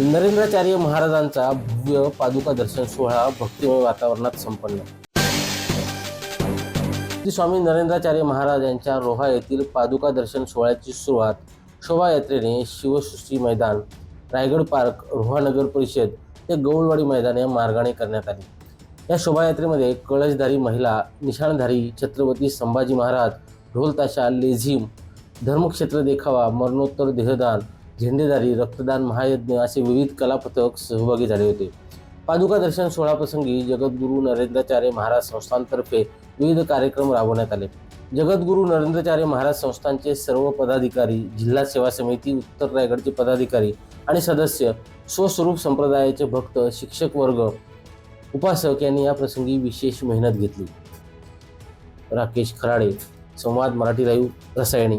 नरेंद्राचार्य महाराजांचा भव्य पादुका दर्शन सोहळा भक्तिमय वातावरणात संपन्न. श्री स्वामी नरेंद्राचार्य महाराज यांच्या रोहा येथील पादुका दर्शन सोहळ्याची सुरुवात शोभायात्रेने शिवसृष्टी मैदान रायगड पार्क रोहा नगर परिषद ते गौळवाडी मैदान या मार्गाने करण्यात आली. या शोभायात्रेमध्ये कळशधारी महिला निशाणधारी छत्रपती संभाजी महाराज ढोलताशा लेझिम धर्मक्षेत्र देखावा मरणोत्तर देहदान झेंडेदारी रक्तदान महायज्ञ असे विविध कलापथक सहभागी झाले होते. पादुका दर्शन सोहळाप्रसंगी जगद्गुरू नरेंद्राचार्य महाराज संस्थांतर्फे विविध कार्यक्रम राबवण्यात आले. जगद्गुरू नरेंद्राचार्य महाराज संस्थांचे सर्व पदाधिकारी जिल्हा सेवा समिती उत्तर रायगडचे पदाधिकारी आणि सदस्य स्वस्वरूप संप्रदायाचे भक्त शिक्षक वर्ग उपासक यांनी या प्रसंगी विशेष मेहनत घेतली. राकेश खराडे संवाद मराठी लाईव्ह रसायणी.